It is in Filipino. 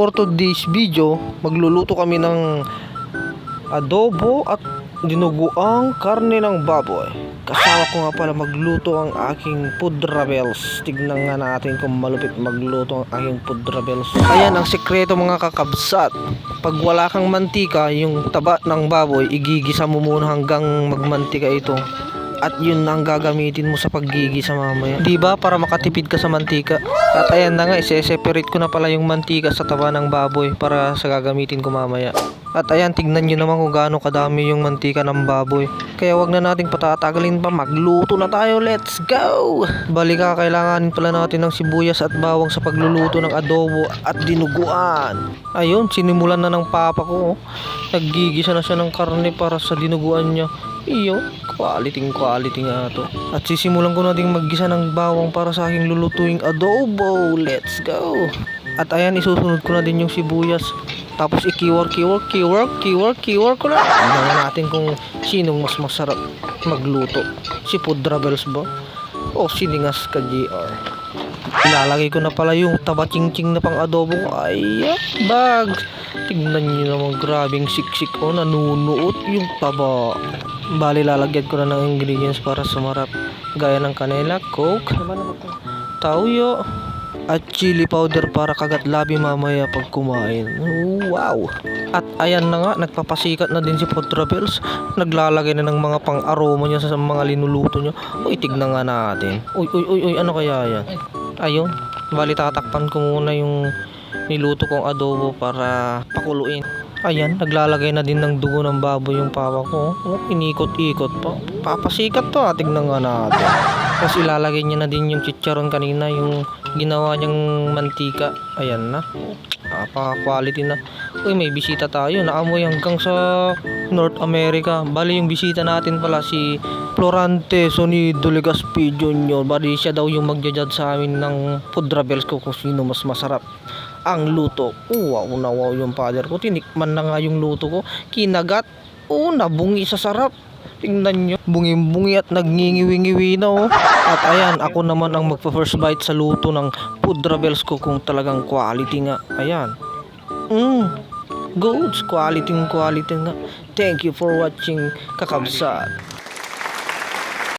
for today's video, magluluto kami ng adobo at dinuguang karne ng baboy. Kasama ko nga pala magluto ang aking food rebels. Tignan nga natin kung malupit magluto ang aking food rebels. Ayan ang sekreto mga kakabsat. Pag wala kang mantika, yung taba ng baboy, igigisa mo muna hanggang magmantika ito. At yun na ang gagamitin mo sa paggigisa mamaya. ba Para makatipid ka sa mantika. At ayan na nga, ise-separate ko na pala yung mantika sa taba ng baboy para sa gagamitin ko mamaya. At ayan, tignan nyo naman kung gaano kadami yung mantika ng baboy. Kaya wag na nating patatagalin pa, magluto na tayo, let's go! Bali ka, kailanganin pala natin ng sibuyas at bawang sa pagluluto ng adobo at dinuguan. Ayun, sinimulan na ng papa ko. oh. Na siya ng karne para sa dinuguan niya. Iyo, quality quality nga to. At sisimulan ko na ding maggisa ng bawang para sa aking lulutuing adobo. Let's go! At ayan, isusunod ko na din yung sibuyas. Tapos i-keyword, keyword, keyword, keyword, keyword ko na. Tingnan natin kung sinong mas masarap magluto. Si Food Rebels ba? O si Lingas ka GR? Ilalagay ko na pala yung taba ching na pang adobo ko. Ay, bags. Tignan nyo naman, grabing siksik o nanunuot yung taba. Bali, lalagyan ko na ng ingredients para sumarap. Gaya ng kanela, coke, tauyo, at chili powder para kagat labi mamaya pag kumain. Wow! At ayan na nga, nagpapasikat na din si Potravels. Naglalagay na ng mga pang-aroma niya sa mga linuluto niya. Uy, tignan nga natin. Uy, uy, uy, uy, ano kaya yan? Ayun, bali tatakpan ko muna yung niluto kong adobo para pakuluin. Ayan, naglalagay na din ng dugo ng baboy yung papa ko. Oh, inikot-ikot pa. Papasikat to, ah. tignan nga natin. Tapos ilalagay niya na din yung chicharon kanina, yung ginawa niyang mantika. Ayan na. Napaka-quality na. Uy, may bisita tayo. Naamoy hanggang sa North America. Bali yung bisita natin pala si Florante Sonido Legaspi Jr. Bali siya daw yung magja-judge sa amin ng food rebels ko kung sino mas masarap ang luto. Wow na wow yung father ko. Tinikman na nga yung luto ko. Kinagat. Oh, nabungi sa sarap. Tingnan nyo. Bungi-bungi at nagngingiwi-ngiwi na oh. At ayan, ako naman ang magpa-first bite sa luto ng food rebels ko kung talagang quality nga. Ayan. Mm. Goods. Quality quality nga. Thank you for watching kakabsat.